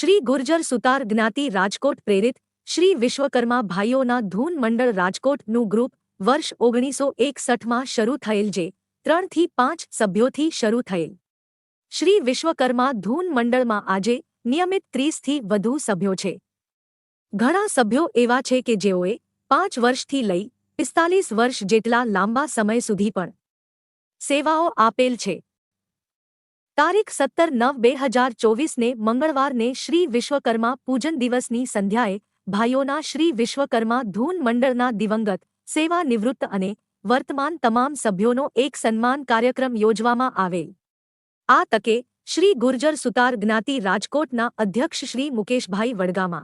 શ્રી ગુર્જર સુતાર જ્ઞાતિ રાજકોટ પ્રેરિત શ્રી વિશ્વકર્મા ભાઈઓના ધૂન મંડળ રાજકોટનું ગ્રુપ વર્ષ ઓગણીસો એકસઠમાં શરૂ થયેલ જે ત્રણથી પાંચ સભ્યોથી શરૂ થયેલ. શ્રી વિશ્વકર્મા ધૂન મંડળમાં આજે નિયમિત ત્રીસથી વધુ સભ્યો છે. ઘણા સભ્યો એવા છે કે જેઓએ પાંચ વર્ષથી લઈ પિસ્તાલીસ વર્ષ જેટલા લાંબા સમય સુધી પણ સેવાઓ આપેલ છે. તારીખ સત્તર નવ બે હજાર ચોવીસને મંગળવારને શ્રી વિશ્વકર્મા પૂજન દિવસની સંધ્યાએ ભાઈઓના શ્રી વિશ્વકર્મા ધૂન મંડળના દિવંગત, સેવા નિવૃત્ત અને વર્તમાન તમામ સભ્યોનો એક સન્માન કાર્યક્રમ યોજવામાં આવેલ. આ તકે શ્રી ગુર્જર સુતાર જ્ઞાતિ રાજકોટના અધ્યક્ષ શ્રી મુકેશભાઈ વડગામા,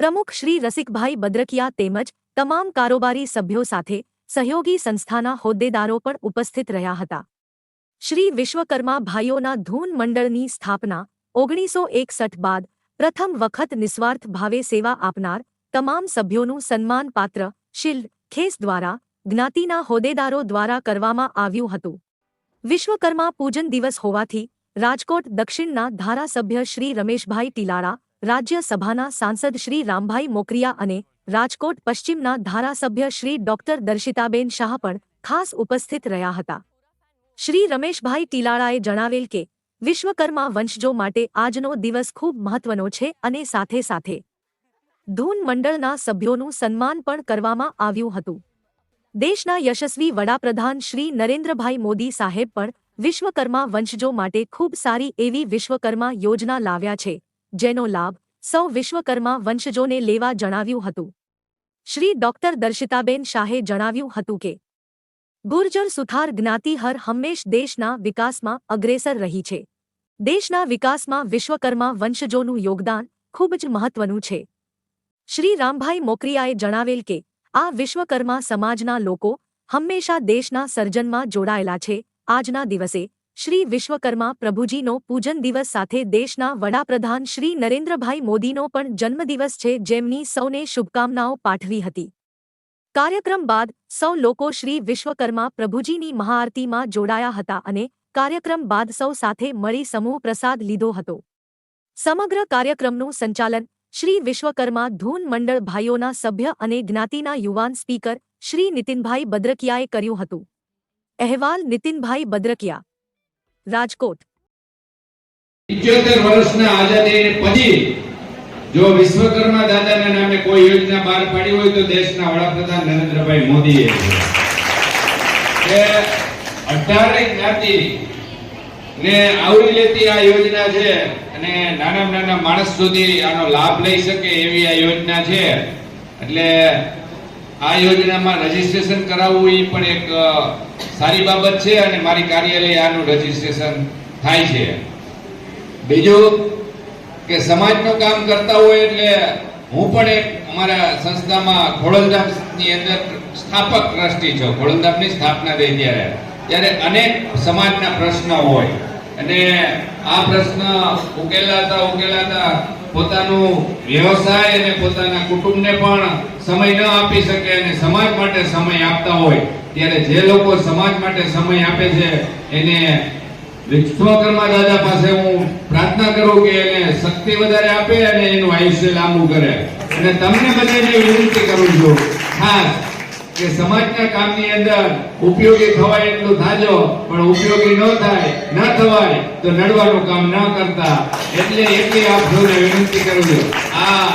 પ્રમુખ શ્રી રસિકભાઈ બદ્રકિયા તેમજ તમામ કારોબારી સભ્યો સાથે સહયોગી સંસ્થાના હોદ્દેદારો પણ ઉપસ્થિત રહ્યા હતા. શ્રી વિશ્વકર્મા ભાઈઓના ધૂન મંડળની સ્થાપના ઓગણીસો એકસઠ બાદ પ્રથમ વખત નિસ્વાર્થ ભાવે સેવા આપનાર તમામ સભ્યોનું સન્માનપાત્ર શિલ્ડ ખેસ દ્વારા જ્ઞાતિના હોદ્દેદારો દ્વારા કરવામાં આવ્યું હતું. વિશ્વકર્મા પૂજન દિવસ હોવાથી રાજકોટ દક્ષિણના ધારાસભ્ય શ્રી રમેશભાઈ ટીલાળા રાજ્યસભાના સાંસદ શ્રી રામભાઈ મોકરિયા અને રાજકોટ પશ્ચિમના ધારાસભ્ય શ્રી ડોક્ટર દર્શિતાબેન શાહ પણ ખાસ ઉપસ્થિત રહ્યા હતા. શ્રી રમેશભાઈ ટીલાળાએ જણાવેલ કે, વિશ્વકર્મા વંશજો માટે આજનો દિવસ ખૂબ મહત્વનો છે અને સાથે સાથે ધૂન મંડળના સભ્યોનું સન્માન પણ કરવામાં આવ્યું હતું. દેશના યશસ્વી વડાપ્રધાન શ્રી નરેન્દ્રભાઈ મોદી સાહેબ પણ વિશ્વકર્મા વંશજો માટે ખૂબ સારી એવી વિશ્વકર્મા યોજના લાવ્યા છે, જેનો લાભ સૌ વિશ્વકર્મા વંશજોને લેવા જણાવ્યું હતું. શ્રી ડોક્ટર દર્શિતાબેન શાહે જણાવ્યું હતું કે ગુર્જર સુથાર જ્ઞાતિ હર હંમેશ દેશના વિકાસમાં અગ્રેસર રહી છે. દેશના વિકાસમાં વિશ્વકર્મા વંશજોનું યોગદાન ખૂબ જ મહત્વનું છે. શ્રી રામભાઈ મોકરિયાએ જણાવેલ કે, આ વિશ્વકર્મા સમાજના લોકો હંમેશા દેશના સર્જનમાં જોડાયેલા છે. આજના દિવસે શ્રી વિશ્વકર્મા પ્રભુજીનો પૂજન દિવસ સાથે દેશના વડાપ્રધાન શ્રી નરેન્દ્રભાઈ મોદીનો પણ જન્મદિવસ છે જેમની સૌને શુભકામનાઓ પાઠવી હતી. કાર્યક્રમ બાદ સૌ લોકો શ્રી વિશ્વકર્મા પ્રભુજીની મહાઆરતીમાં જોડાયા હતા અને કાર્યક્રમ બાદ સૌ સાથે મળી સમૂહ પ્રસાદ લીધો હતો. સમગ્ર કાર્યક્રમનું સંચાલન શ્રી વિશ્વકર્મા ધૂન મંડળ ભાઈઓના સભ્ય અને જ્ઞાતિના યુવાન સ્પીકર શ્રી નીતિનભાઈ બદ્રકિયાએ કર્યું હતું. અહેવાલ નીતિનભાઈ બદ્રકિયા. રાજકોટ. પછી જો વિશ્વકર્મા દાદાના નામે કોઈ યોજના બહાર પાડી હોય તો દેશના વડાપ્રધાન નરેન્દ્રભાઈ મોદીએ કે અઢારે જ્ઞાતિ ને આવરી લેતી આ યોજના છે અને નાના નાના માણસ સુધી આનો લાભ લઈ શકે એવી આ યોજના છે. એટલે આ યોજનામાં રજીસ્ટ્રેશન કરાવવું એ પણ એક સારી બાબત છે અને મારી કાર્યાલય આનું રજીસ્ટ્રેશન થાય છે. બીજું કે સમાજનું કામ કરતા હોય એટલે હું પણ એક અમારા સંસ્થામાં ખોડલધામની અંદર સ્થાપક ટ્રસ્ટી છું. ખોડલધામની સ્થાપના થઈ ત્યારે. ત્યારે અનેક સમાજના પ્રશ્ન હોય. અને આ પ્રશ્ન ઉકેલાતા ઉકેલાતા પોતાનું વ્યવસાય અને પોતાના કુટુંબને પણ સમય ન આપી શકે અને સમાજ માટે સમય આપતા હોય. ત્યારે જે લોકો સમાજ માટે સમય આપે છે, એને વિશ્વકર્મા દાદા પાસે હું કરું કે એને શક્તિ વધારે આપે અને એનું આયુષ્ય લાંબુ કરે. અને તમને બધાને વિનંતી કરું છું, ખાસ, કે સમાજના કામની અંદર ઉપયોગી થવાય એટલું થાજો, પણ ઉપયોગી ન થાય, ન થવાય, તો નડવાનું કામ ન કરતા. એટલે એટલી આપ સૌને વિનંતી કરું છું. આ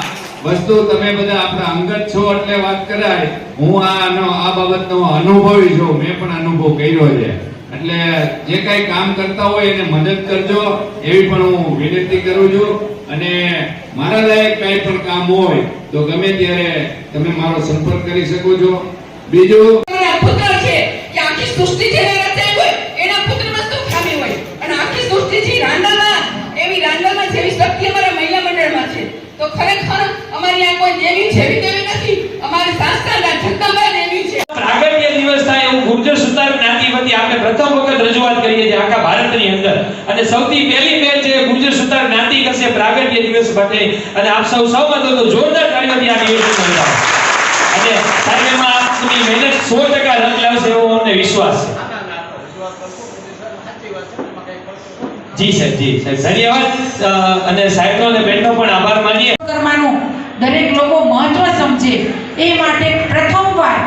વસ્તુ તમે બધા આપણા અંગત છો એટલે વાત કરાય. હું આનો આ બાબતનો અનુભવી છું, મેં પણ અનુભવ કર્યો છે. એટલે જે કઈ કામ કરતા હોય એને મદદ કરજો, એવી પણ હું વિનંતી કરું છું. અને મારા લાયક કઈ પણ કામ હોય, તો ગમે ત્યારે તમે મારો સંપર્ક કરી શકો છો. બીજું? છે આખી સૃષ્ટિ જેને રચાઈ હોય, એના પુત્રમાં શું ખામી હોય. અને આખી સૃષ્ટિ છે રાંડામાં, એવી રાંડામાં જેવી શક્તિ અમારા મહિલા મંડળમાં છે. તો ખરેખર અમારી આ કોઈ જેવી દેવી નથી. અમારી શાસ્ત્રના જગદંબા દેવી છે પ્રાગટ્ય દિવસ થાય એવું સુતાર જ્ઞાતિ આપણે પ્રથમ વખત રજૂઆત કરીએ છીએ આખા ભારતની અંદર. અને સૌથી પહેલી મેચ છે ગુર્જર સુતાર જ્ઞાતિ કરશે પ્રાગટ્ય દિવસ માટે અને આપ સૌ સૌ હતો તો જોરદાર તાળીઓથી આ દિવસ કરતા અને સાહેબ આપની મહેનત 100% રંગ લાવશે એવો અમને વિશ્વાસ છે. જી સાહેબ જી સાહેબ ધન્યવાદ અને સાહેબનો અને બેનનો પણ આભાર માનીએ. વિશ્વકર્માનું દરેક લોકો મહત્વ સમજે. એ માટે પ્રથમવાર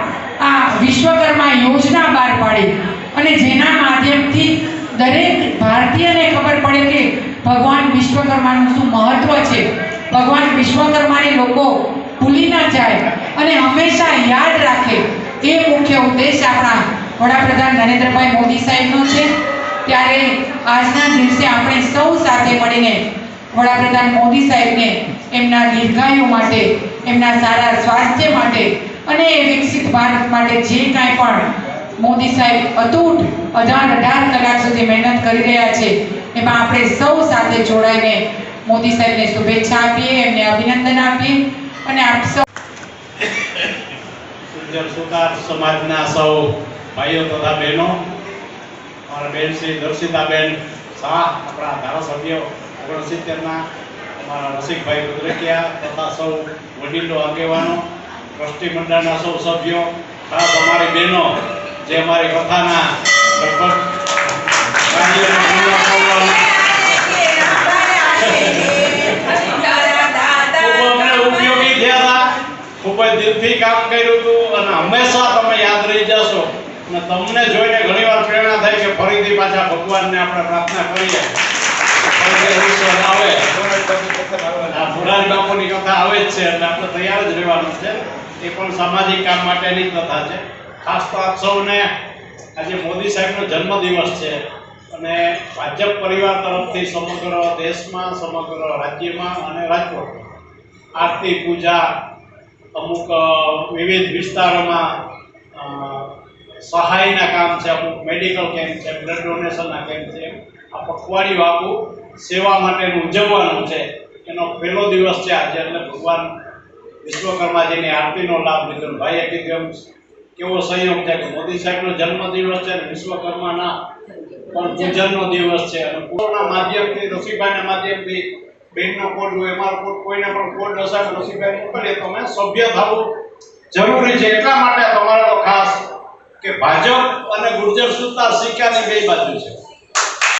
વિશ્વકર્મા યોજના બહાર પાડી અને જેના માધ્યમથી દરેક ભારતીયને ખબર પડે કે ભગવાન વિશ્વકર્માનું શું મહત્વ છે. ભગવાન વિશ્વકર્માને લોકો ભૂલી ન જાય અને હંમેશા યાદ રાખે. એ મુખ્ય ઉદ્દેશ આપણા વડાપ્રધાન નરેન્દ્રભાઈ મોદી સાહેબનો છે. ત્યારે આજના દિવસે આપણે સૌ સાથે મળીને વડાપ્રધાન મોદી સાહેબને એમના દીર્ઘાયુ માટે, એમના સારા સ્વાસ્થ્ય માટે અને એ વિકસિત ભારત માટે જે કાંઈ પણ મોદી સાહેબ અતૂટ અઢાર અઢાર કલાક સુધી મહેનત કરી રહ્યા છે, એમાં આપણે સૌ સાથે જોડાઈને મોદી સાહેબને શુભેચ્છા આપીએ, એમને અભિનંદન આપીએ અને આપ સૌ સુતાર સમાજના સૌ ભાઈઓ તથા બહેનો અમારા બેન શ્રી દર્શિતાબેન શાહ, આપણા ધારાસભ્ય ઓગણસિત્તેરના, અમારા રસિકભાઈ કુદરકિયા તથા સૌ વડીલો, આગેવાનો ટ્રસ્ટી મંડળના સૌ સભ્યો ખાસ અમારી બહેનો, જે અમારી કથાના પૂર્ણ ખૂબ જ દિલથી કામ કર્યું હતું અને હંમેશા તમે યાદ રહી જશો. અને તમને જોઈને ઘણીવાર પ્રેરણા થાય કે ફરીથી પાછા ભગવાનને આપણે પ્રાર્થના કરીએ. આવે. આ મોરારી બાપુની કથા આવે જ છે, એટલે આપણે તૈયાર જ રહેવાનું છે. એ પણ સામાજિક કામ માટેની કથા છે. ખાસ તો આપ સૌને આજે મોદી સાહેબનો જન્મદિવસ છે અને ભાજપ પરિવાર તરફથી સમગ્ર દેશમાં, સમગ્ર રાજ્યમાં અને રાજકોટમાં આરતી, પૂજા, અમુક વિવિધ વિસ્તારોમાં સહાયના કામ છે, અમુક મેડિકલ કેમ્પ છે, બ્લડ ડોનેશનના કેમ્પ છે. આ પખવાડિયું આખું સેવા માટેનું ઉજવવાનું છે. એનો પહેલો દિવસ છે આજે, એટલે ભગવાન વિશ્વકર્માજીની આરતીનો લાભ લીધો ભાઈ કીધું કેવો સંયોગ છે કે મોદી સાહેબનો જન્મદિવસ છે અને વિશ્વકર્માના પણ પૂજનનો દિવસ છે. અને કોરોના માધ્યમથી રસીભાઈના માધ્યમથી બેનનો કોડ હોય અમારો કોડ કોઈને પણ કોડ હશે રસીભાઈ મોકલીએ. તો અમે સભ્ય થવું જરૂરી છે એટલા માટે તમારે તો ખાસ કે ભાજપ અને ગુર્જર સુતાર સિક્કાની બે બાજુ છે.